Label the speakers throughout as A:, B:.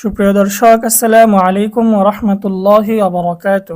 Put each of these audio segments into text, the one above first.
A: সুপ্রিয় দর্শক, আসসালামু আলাইকুম রহমতুল্লাহ আবরকাত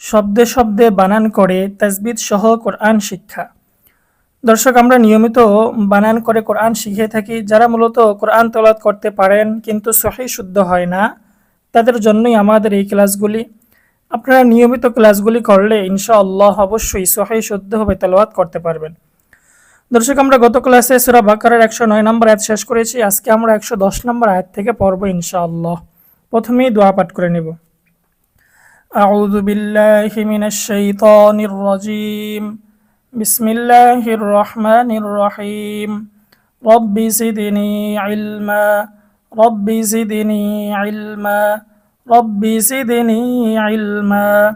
A: শব্দে শব্দে বানান করে তাজবিদ সহ কোরআন শিক্ষা। দর্শক, আমরা নিয়মিত বানান করে কোরআন শিখে থাকি। যারা মূলত কোরআন তলাত করতে পারেন কিন্তু সহি শুদ্ধ হয় না, তাদের জন্যই আমাদের এই ক্লাসগুলি। আপনারা নিয়মিত ক্লাসগুলি করলে ইনশাআল্লাহ অবশ্যই সহি শুদ্ধভাবে তেলাওয়াত করতে পারবেন। দর্শক আমরা গত ক্লাসে সুরা বাকারের একশো নয় নম্বর আয়াত শেষ করেছি আজকে আমরা একশো দশ নম্বর আয়াত থেকে পড়ব ইনশাআল্লাহ প্রথমেই দোয়া পাঠ করে নেব أعوذ بالله من الشيطان الرجيم بسم الله الرحمن الرحيم رب زدني علما رب زدني علما رب زدني علما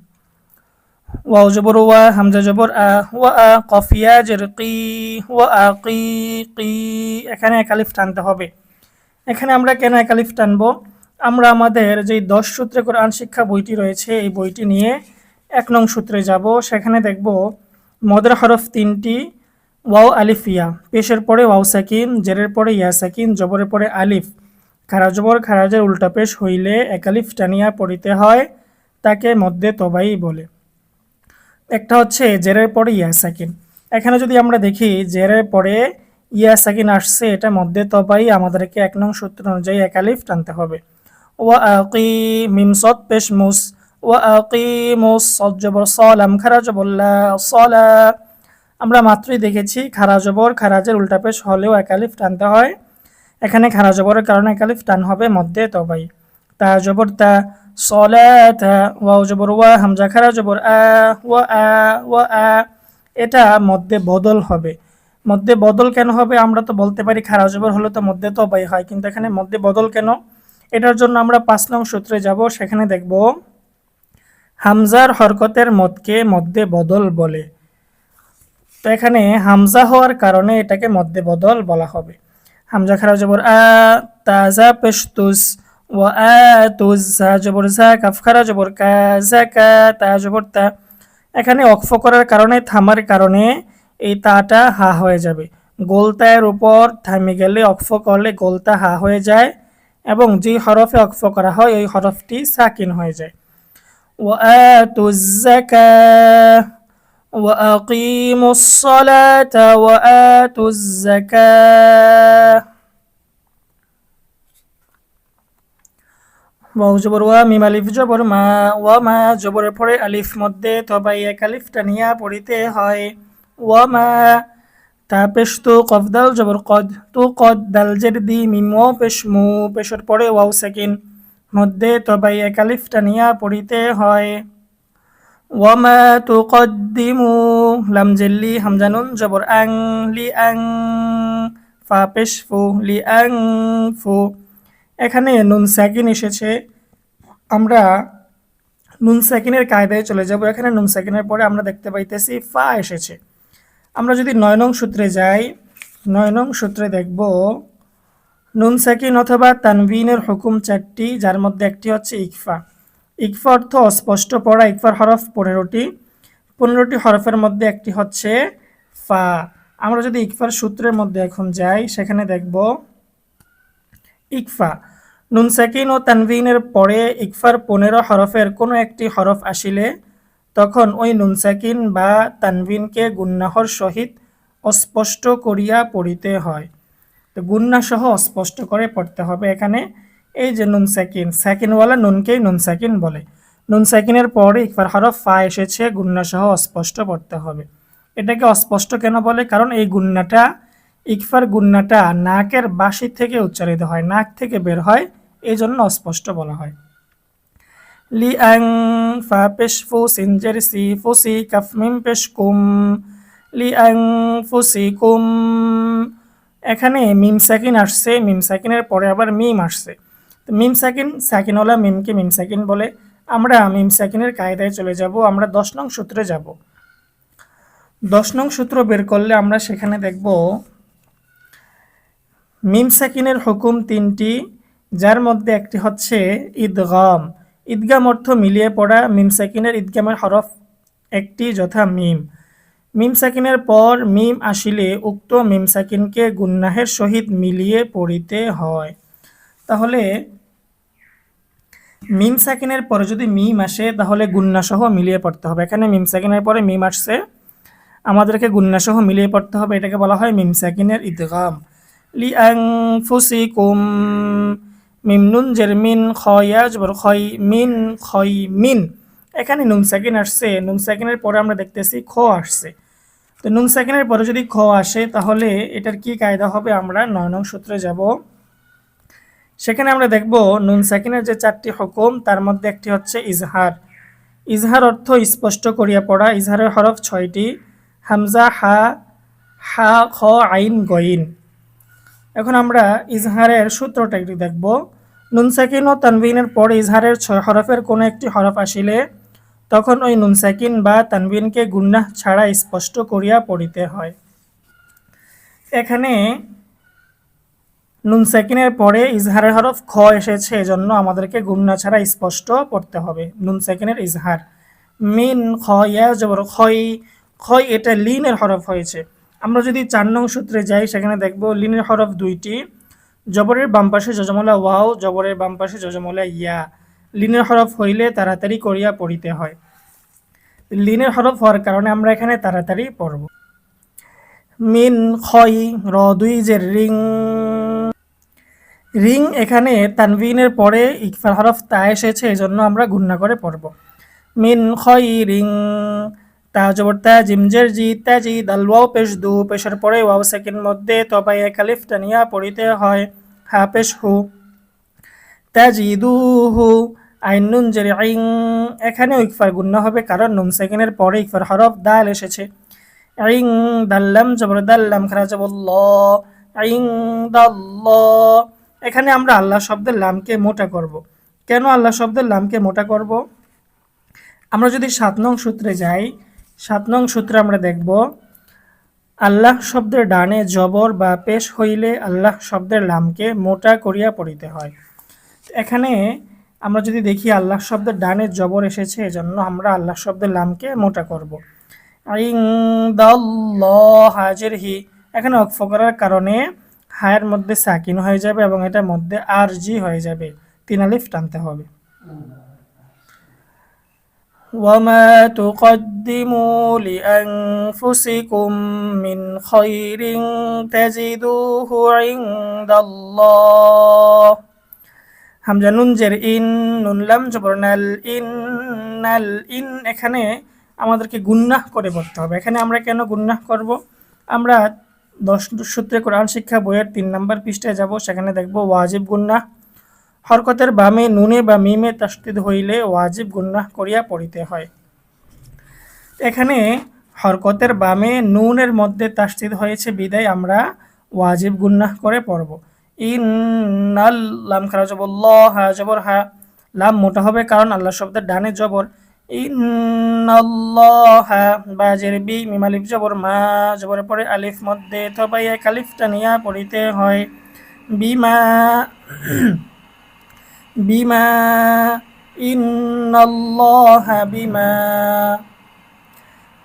A: ওয়াও জবর, ওয়া, হামজা জবর, আ, ওয়া, আ কফিয়া জের কি ওয়া, আ, কি এখানে একালিফ টানতে হবে। এখানে আমরা কেন একালিফ টানবো? আমরা আমাদের যেই দশ সূত্রে কোরআন শিক্ষা বইটি রয়েছে, এই বইটি নিয়ে এক নং সূত্রে যাব। সেখানে দেখব, মদরা হরফ তিনটি, ওয়াও আলিফিয়া পেশের পরে ওয়াও সাকিন, জেরের পরে ইয়া সাকিন, জবরের পরে আলিফ। খারাজবর খারাজের উল্টা পেশ হইলে একালিফ টানিয়া পড়িতে হয়, তাকে মধ্যে তবাই বলে। একটা হচ্ছে জেরের পরে ইয়া সাকিন। এখানে যদি আমরা দেখি, জেরের পরে ইয়া সাকিন আসছে, এটা মধ্যে তবাই আমাদেরকে এক নং সূত্র অনুযায়ী একালিফ টানতে হবে। ওয়া আকি পেশ মুস, ওয়া আকি মুস সজ্জবর সলাম খারাজবল্লা সলা। আমরা মাত্রই দেখেছি খারাজবর খারাজের উল্টা পেশ হলেও একালিফ টানতে হয়। এখানে খারাজবরের কারণে একালিফ টান হবে মধ্যে তবাই। তা জবর তা, সলাতা ওয়াও জবর, ওয়া, হামজা, খারা জবর, আ, ওয়া আ ওয়া, আ। এটা মধ্যে বদল হবে। মধ্যে বদল কেন হবে আমরা তো বলতে পারি খারা জবর হলে তো মধ্যে তবাই হয়, কিন্তু এখানে মধ্যে বদল কেন? এটার জন্য আমরা পাঁচ নং সূত্রে যাব, সেখানে দেখব, হামজার হরকতের মদকে মধ্যে বদল বলে। তো এখানে হামজা হওয়ার কারণে এটাকে মধ্যে বদল বলা হবে। হামজা, খারা জবর, আ, তাজা পেশতুস ওয়া আ তুজ জা জবর জা কাফ খারা জবর কা জা কা তা জবর তা এখানে অক্ফ করার কারণে থামার কারণে এই তাটা হা হয়ে যাবে গোলতায়ের উপর থামে গেলে অক্ফ করলে গোলতা হা হয়ে যায় এবং যে হরফে অক্ফ করা হয় ওই হরফটি সাকিন হয়ে যায় ওয়া আ তুজ জাকা وأقيموا الصلاة وآتوا الزكاة ওয়াও জবর ওয়া মিম আলিফ জবর মা, ওয়া মা জবরের পরে আলিফ মধ্যে তবাই এক আলিফটা নিয়া পড়িতে হয়। ওয়া মা, তা পেশ তো কফদাল জবর কদ, তো কদ দাল জের দি মিম পেশ মু, পেশর পরে ওয়াও সেকিন। মধ্যে তবাই এক আলিফটা নিয়া পড়িতে হয়। ওয়ামা তুকদ্দিমু লাম জেল্লি হামজানুন জবর আং, লি আং, ফা পেশ ফু, লি আং ফু। এখানে নুন সাকিন এসেছে। আমরা নুন সাকিনের কায়দায় চলে যাব। এখানে নুন সাকিনের পরে আমরা দেখতে পাইতেছি ফা এসেছে। আমরা যদি নয় নং সূত্রে যাই, নয় নং সূত্রে দেখব, নুন সাকিন অথবা তানভিনের হুকুম চারটি, যার মধ্যে একটি হচ্ছে ইকফা। ইকফা অর্থ অস্পষ্ট পড়া, ইকফার হরফ পনেরোটি। পনেরোটি হরফের মধ্যে একটি হচ্ছে ফা। আমরা যদি ইকফার সূত্রের মধ্যে এখন যাই, সেখানে দেখব, ইকফা। নুন সাকিন ও তানভিনের পরে ইকফার পনেরো হরফের কোনো একটি হরফ আসিলে, তখন ওই নুন সাকিন বা তানভিনকে গুন্নাহর সহিত অস্পষ্ট করিয়া পড়িতে হয়। তো গুন্না সহ অস্পষ্ট করে পড়তে হবে এখানে। এই যে নুন সাকিন সাকিনওয়ালা নুনকেই নুন সাকিন বলে। নুন সাকিনের পরে ইকফার হরফ ফা এসেছে গুন্না সহ অস্পষ্ট পড়তে হবে। এটাকে অস্পষ্ট কেন বলে? কারণ এই গুন্নাটা, ইকফার গুন্নাটা নাকের বাসি থেকে উচ্চারিত হয়, নাক থেকে বের হয়। এই জন্য অস্পষ্ট বলা হয়। লি আং ফা পেশ ফু সিনজের সি ফুসি কাফ মিম পেশ কুম লি আং ফুসি কুম। এখানে মিম সাকিন আসছে, মিম সাকিনের পরে আবার মিম আসছে। তো মিম সাকিন, সাকিনওয়ালা মিমকে মিম সাকিন বলে। আমরা মিম সাকিনের কায়দায় চলে যাব, আমরা দশ নং সূত্রে যাব। দশ নং সূত্র বের করলে আমরা সেখানে দেখব, মিম সাকিনের হুকুম তিনটি যার মধ্যে একটি হচ্ছে ঈদগম। ঈদগাম অর্থ মিলিয়ে পড়া মিম সাকিনের ঈদগামের হরফ। একটি যথা মিম। মিম সাকিনের পর মিম আসিলে উক্ত মিম সাকিনকে গুন্নাহের সহিত মিলিয়ে পড়িতে হয়। তাহলে মিম সাকিনের পরে যদি মিম আসে, তাহলে গুন্নাসহ মিলিয়ে পড়তে হবে। এখানে মিম সাকিনের পরে মিম আসছে। আমাদেরকে গুন্নাসহ মিলিয়ে পড়তে হবে। এটাকে বলা হয় মিম সাকিনের ইদগাম লি আং ফুসি কুম মিম নুন জের মিন খয়া জবর খয় মিন খয় মিন। এখানে নুন সাকিন আসছে, নুন সাকিনের পরে আমরা দেখতেছি খ আসছে। তো নুন সাকিনের পরে যদি খ আসে, তাহলে এটার কি কায়দা হবে? আমরা নয় নং সূত্রে যাব। সেখানে আমরা দেখব নুন সাকিনের যে চারটি হুকুম, তার মধ্যে একটি হচ্ছে ইজহার। ইজহার অর্থ স্পষ্ট করিয়া পড়া। ইজহারের হরফ ছয়টি। হামজা, হা হা, খ, আইন গইন এখন আমরা ইজহারের সূত্রটা একটু দেখব। নুন সাকিন ও তানবিনের পরে ইজহারের ছয় হরফের কোনো একটি হরফ আসিলে তখন ওই নুন সাকিন বা তানবিনকে গুন্নাহ ছাড়া স্পষ্ট করিয়া পড়িতে হয়। এখানে নুন সাকিনের পরে ইজহারের হরফ খ এসেছে, এজন্য আমাদেরকে গুন্না ছাড়া স্পষ্ট পড়তে হবে। নুন সাকিনের ইজহার। মিন, খ, ইয়া, জবর, খই। খই এটা লিনের হরফ হয়েছে। আমরা যদি চার নং সূত্রে যাই, সেখানে দেখব লিনের হরফ দুইটি। জবরের বাম পাশে যজমলা ওয়াও, জবরের বাম পাশে যজমলা ইয়া। লিনের হরফ হইলে তাড়াতাড়ি করিয়া পড়িতে হয়। লিনের হরফ হওয়ার কারণে আমরা এখানে তাড়াতাড়ি পড়ব। মিন, খই, র দুই যে রিং। রিং এখানে তানভিনের পরে ইকফার হরফ তা এসেছে, এজন্য আমরা গুন্না করে পড়ব। মিন, খই, রিং। তা জবর তা জিমজের জি তাজি দাল ওয়াও পেশ দু, পেশের পরে ওয়াও সেকেন্ড মধ্যে তবাই কালিফ টানিয়া পড়িতে হয়। হা পেশ হু। তাজি দু হু আইন নুন জের আইং এখানে ইকফার গুন্না হবে কারণ নুন সেকেন্ডের পরে ইকফার হরফ দাল এসেছে। আইং দাল্লাম জবর দাল্লাম খারা জবর ল আইং দাল্ল এখানে আমরা আল্লাহ শব্দের লামকে মোটা করব। কেন আল্লাহ শব্দের লামকে মোটা করব? আমরা যদি সাত নং সূত্রে যাই সাত নং সূত্রে আমরা দেখব, আল্লাহ শব্দের ডানে জবর বা পেশ হইলে আল্লাহ শব্দের লামকে মোটা করিয়া পড়িতে হয়। এখানে আমরা যদি দেখি আল্লাহ শব্দের ডানে জবর এসেছে, এজন্য আমরা আল্লাহ শব্দের লামকে মোটা করব। আইং হাজের হি এখানে অক্ফ করার কারণে হায়ের মধ্যে সাকিন হয়ে যাবে এবং এটার মধ্যে আর জি হয়ে যাবে। তিন আলিফ টানতে হবে। وما تقدموا لأنفسكم من خير تجدوه عند الله হামজা নুন জের ইন নুন লাম জবর নাল ইন নাল ইন এখানে আমাদেরকে গুন্নাহ করে পড়তে হবে এখানে আমরা কেন গুন্নাহ করব আমরা দশ সূত্রে কোরআন শিক্ষা বইয়ের তিন নম্বর পৃষ্ঠায় যাব সেখানে দেখব ওয়াজিব গুন্নাহ হরকতের বামে, নুনে বা মিমে তাস্তিদ হইলে ওয়াজিব গুন্নাহ করিয়া পড়িতে হয়। এখানে হরকতের বামে, নুনের মধ্যে তাস্তিদ হয়েছে বিদায় আমরা ওয়াজিব গুন্নাহ করে পড়ব। ইন নাল লাম খারা জবর ল হা জবর হা লাম মোটা হবে কারণ আল্লাহ শব্দের ডানে জবর। ইন্নাল্লাহা বাজের বি মিমালিফ জবর। মা জবরের পরে আলিফ মধ্যে তবাই এক আলিফটা নিয়া পড়িতে হয়। বিমা বিমা ইন্নাল্লাহা বিমা।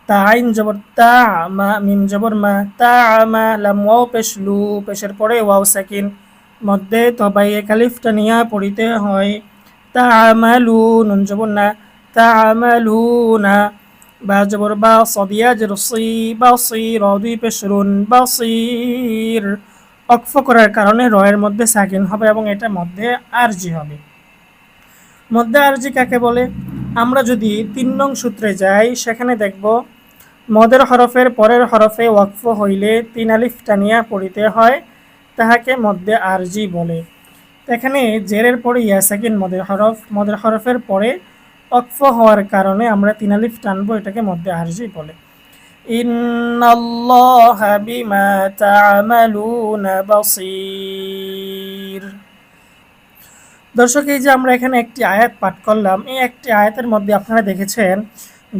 A: তা মা, মিম জবর মা, তা আমা লাম ওয়াও পেশ লু পেশের পরে ওয়াও সাকিন। মধ্যে তবাই এক আলিফটা নিয়া পড়িতে হয়। তা আমালু নুন বা জবর বা সদিয়া জরসি বাসির দুই পেশরুন বাসির অক্ফ করার কারণে রয়ের মধ্যে সাকিন হবে এবং এটা মধ্যে আরজি হবে। মধ্যে আরজি কাকে বলে? আমরা যদি তিন নং সূত্রে যাই, সেখানে দেখব মদের হরফের পরের হরফে ওয়াকফ হইলে তিন আলিফ টানিয়া পড়িতে হয়, তাহাকে মধ্যে আরজি বলে। এখানে জেরের পরে ইয়াসাকিন মদের হরফ, মদের হরফের পরে অক্ফ হওয়ার কারণে আমরা তিন আলিফ টানবো, এটাকে মধ্যে আরজি বলে। ইন্নাল্লাহা বিমা তা'মালুনা বাসীর। দর্শক, এই যে আমরা এখানে একটি আয়াত পাঠ করলাম, এই একটি আয়াতের মধ্যে আপনারা দেখেছেন,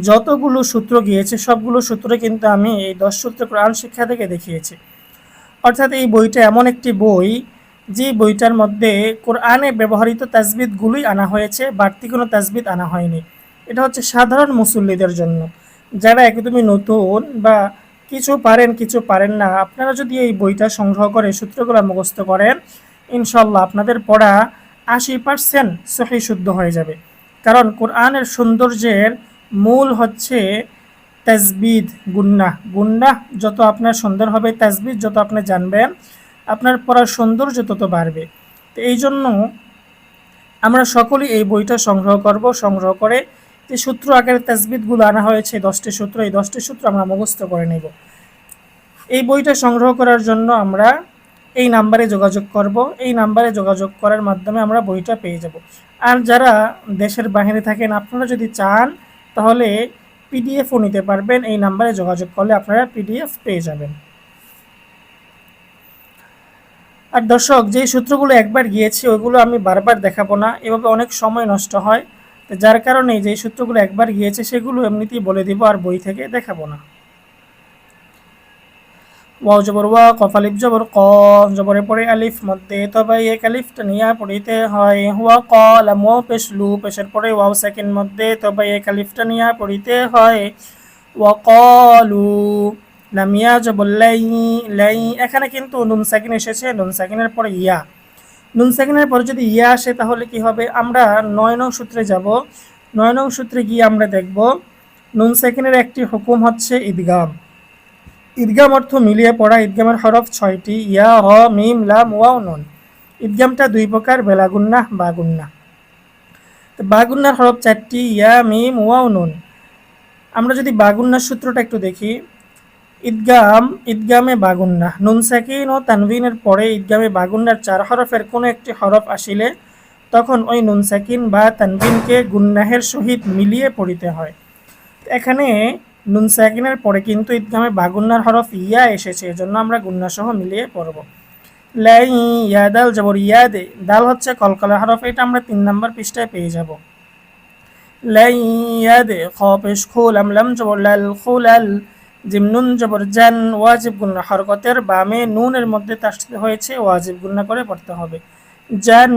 A: যতগুলো সূত্র গিয়েছে, সবগুলো সূত্র কিন্তু আমি এই দশ সূত্র কোরআন শিক্ষা থেকে দেখিয়েছি। অর্থাৎ এই বইটা এমন একটি বই, যে বইটার মধ্যে কোরআনে ব্যবহৃত তাজবিদগুলোই আনা হয়েছে, বাড়তি কোনো তাজবিদ আনা হয়নি। এটা হচ্ছে সাধারণ মুসল্লিদের জন্য। যারা একদমই নতুন বা কিছু পারেন কিছু পারেন না, আপনারা যদি এই বইটা সংগ্রহ করে সূত্রগুলো মুখস্থ করেন ইনশাল্লাহ আপনাদের পড়া আশি পার্সেন্ট সহি শুদ্ধ হয়ে যাবে। কারণ কোরআনের সৌন্দর্যের মূল হচ্ছে তাজবিদ গুন্না গুন্না যত আপনার সুন্দর হবে তাজবিদ যত আপনি জানবেন, আপনার পড়ার সৌন্দর্য তত বাড়বে। তো এই জন্য আমরা সকলেই এই বইটা সংগ্রহ করব, সংগ্রহ করে যে সূত্র আকারে তাজবিদগুলো আনা হয়েছে, দশটি সূত্র। এই দশটি সূত্র আমরা মুখস্থ করে নেব। এই বইটা সংগ্রহ করার জন্য আমরা এই নাম্বারে যোগাযোগ করব। এই নাম্বারে যোগাযোগ করার মাধ্যমে আমরা বইটা পেয়ে যাব। আর যারা দেশের বাহিরে থাকেন, আপনারা যদি চান, তাহলে পিডিএফও নিতে পারবেন। এই নাম্বারে যোগাযোগ করলে আপনারা পিডিএফ পেয়ে যাবেন। আর দর্শক, যেই সূত্রগুলো একবার গিয়েছি, ওইগুলো আমি বারবার দেখাবো না। এভাবে অনেক সময় নষ্ট হয়। তো যার কারণে যেই সূত্রগুলো একবার গিয়েছে সেগুলো এমনিতেই বলে দিব আর বই থেকে দেখাবো না। ওয়াও জবর ওয়া কফ, আলিফ, জবর, ক, জবরে পরে আলিফ, মধ্যে তবে এক আলিফটা নিয়ে পড়িতে হয়। হুয়া ক লাম পেশ, লু, পেশের পরে ওয়াও, সেকেন্ড, মধ্যে তবে এক আলিফটা নিয়ে পড়িতে হয়। ওয়া কলু, লামিয়া, জবর, লাই লাই, এখানে কিন্তু নুন সাকিন এসেছে। নুন সাকিনের পরে ইয়া। নুন সাকিনের পরে যদি ইয়া আসে, তাহলে কি হবে? আমরা নয় নং সূত্রে যাব। নয় নং সূত্রে গিয়ে আমরা দেখব, নুন সাকিনের একটি হুকুম হচ্ছে ঈদগাম। ঈদগাম অর্থ মিলিয়ে পড়া, ঈদগামের হরফ ছয়টি, ইয়া, হ, মিম, লাম, ওয়াও, নুন। ঈদগামটা দুই প্রকার, বেলাগুন্না, বাগুন্না। তো বাগুন্নার হরফ চারটি, ইয়া, মিম, ওয়াও, নুন। আমরা যদি বাগুন্নার সূত্রটা একটু দেখি ঈদগাম, ঈদগামে বাগুন্না নুন সাকিন ও তানভিনের পরে ঈদগামে বাগুন্নার চার হরফের কোনো একটি হরফ আসিলে তখন ওই নুন সাকিন বা তানভিনকে গুন্নাহের সহিত মিলিয়ে পড়িতে হয়। এখানে নুন সাকিনের পরে কিন্তু ঈদগামে বাগুন্নার হরফ ইয়া এসেছে, এজন্য আমরা গুন্না সহ মিলিয়ে পড়ব। লাই, ইয়া, দাল, জবর, ইয়া দে। দাল হচ্ছে কলকলা হরফ, এটা আমরা তিন নম্বর পৃষ্ঠায় পেয়ে যাব। লাই, ইয়া দে। খ, পেশ আমলাম জবর, লাল, খুলাল। জিম নুন জবর জান ওয়াজিব গুন্না হরকতের বামে নুনের মধ্যে তাসতে হয়েছে ওয়াজিব গুন্না করে পড়তে হবে জান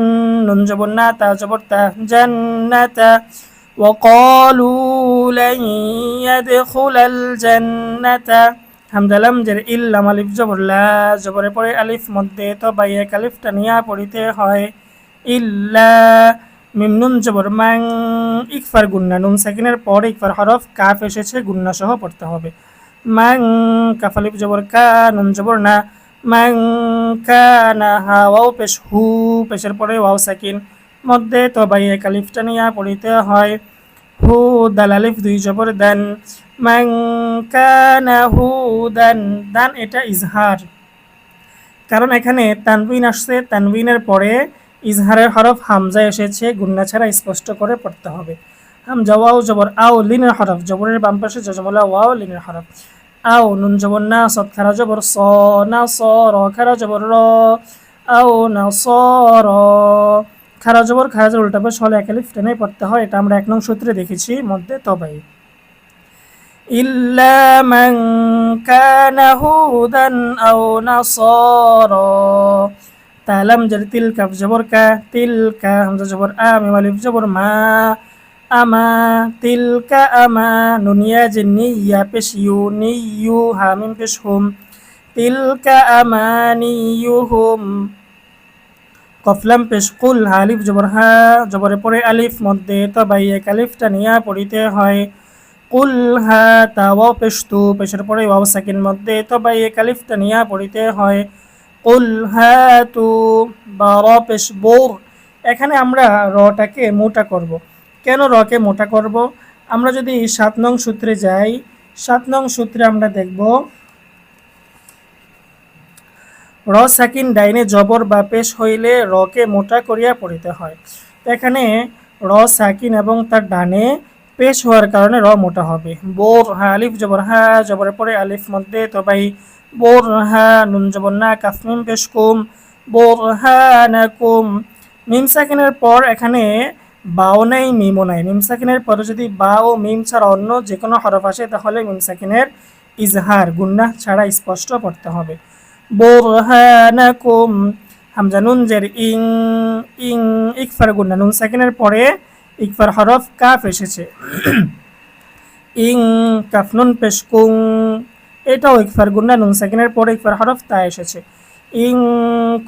A: নুন জবর না তা জবর তা জান্নাতা وقالوا لن يدخل الجنة হামদালাম যে ইল্লাম আলিফ জবর লা জবরে পরে আলিফ মধ্যে তো বাই এক আলিফটা নিয়া পড়িতে হয় ইল্লা মিম নুন জবর মাং ইকফার গুন্না নুন সেকেন্ডের পর ইকফার হরফ কাফ এসেছে গুন্না সহ পড়তে হবে মাং কাফ আলিফ জবর কা, নুন জবর না। মাং কা না হা ওয়াও পেশ হু, পেশের পরে ওয়াও সেকেন্ড মধ্যে তো বাই এক আলিফটা নিয়া পড়িতে হয়। হু দাল আলিফ দুই জবর দেন। মান কানা হুদান দান এটা ইজহার। কারণ এখানে তানবিন আসছে, তানবিনের পরে ইজহারের হরফ হামজা এসেছে, গুন্না ছাড়া স্পষ্ট করে পড়তে হবে। আম ওয়াও জবর, আও লিনের হরফ, জবরের বাম পাশে জজমলা, ওয়াও লিনের হরফ। আও নুন জবর, না সৎ খারা জবর, স, না স, র, খারা জবর, র। আও না স, র, খারা জবর খারা জবর উল্টাবে সলে একালি একালিফ পড়তে হয়, এটা আমরা এক নং সূত্রে দেখেছি, মধ্যে তবাই। ইল্লা মান কানা হুদান আও না স তালাম জার তিল কাফ জবর কা তিল কা হামজা জবর আ, মিম আলিফ জবর মা। আমা তিল কা আমা নুনিয়া যে নিয়া পেশ ইউ নিয়ু হামিম পেশ হুম তিল কা আমা নিয়ু হুম কফলাম পেশ কুল আলিফ জবর হা, জবরে পরে আলিফ মধ্যে তবাই এক আলিফটা নিয়া পড়িতে হয়। কুল হা তা ওয়াও পেশতু পেশের পরে ওয়াও সাকিন মধ্যে তবাই এক আলিফটা নিয়া পড়িতে হয়। কুল হা তু বা র পেশ বোর। এখানে আমরা রটাকে মোটা করব। কেন রকে মোটা করব? আমরা যদি সাত নং সূত্রে যাই, সাত নং সূত্রে আমরা দেখব, র সাকিন ডাইনে জবর বা পেশ হইলে রকে মোটা করিয়া পড়িতে হয়। এখানে র সাকিন এবং তার ডানে পেশ হওয়ার কারণে র মোটা হবে। বোর হা আলিফ জবর হা জবরের পরে আলিফ মধ্যে, তো ভাই বোর হা নুন জবর না কাফমিম পেশ কুম। বোর হা না কুম। মিম সাকিনের পর এখানে বাও নেই মিমও মিম সাকিনের পরে যদি বা ও মিম ছাড়া অন্য যে কোনো হরফ আসে, তাহলে মিম সাকিনের ইজহার গুন্না ছাড়া স্পষ্ট পড়তে হবে। বোরহানাকুম হামজা নুন ইং ইং, ইকফার গুন্না নুন সাকিনের পরে ইকফার হরফ কাফ এসেছে। ইং কাফনুন পেশকুং এটাও ইকফার গুন্না নুন সাকিনের পরে ইকফার হরফ তা এসেছে। ইং,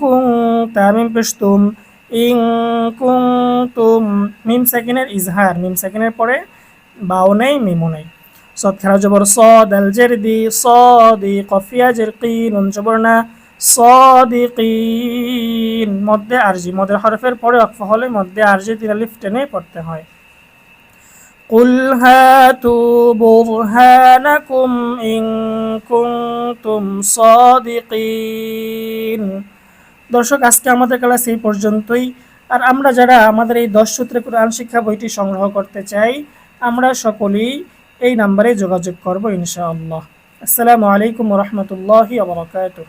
A: কুং, তামিম পেশতুম ইং কুং তুম মিম সাকিনের ইজহার মিম সাকিনের পরে বাও নেই মিমও নেই صاد খেলা জবর صاد الجردي صادي قفيا جرقي নুন জবর না صادقين মধ্যে আরজি মধ্যে হরফের পরে অক্ফ হলে মধ্যে আরজি তিন আলিফ টেনে পড়তে হয় قل هاتوا برهانكم إن كنتم صادقين দর্শক, আজকে আমাদের ক্লাস এই পর্যন্তই। আর আমরা যারা আমাদের এই দশ সূত্রে কোরআন শিক্ষা বইটি সংগ্রহ করতে চাই, আমরা সকলেই এই নাম্বারে যোগাযোগ করব ইনশাআল্লাহ। আসসালামু আলাইকুম রহমতুল্লাহি আবরকাতুহ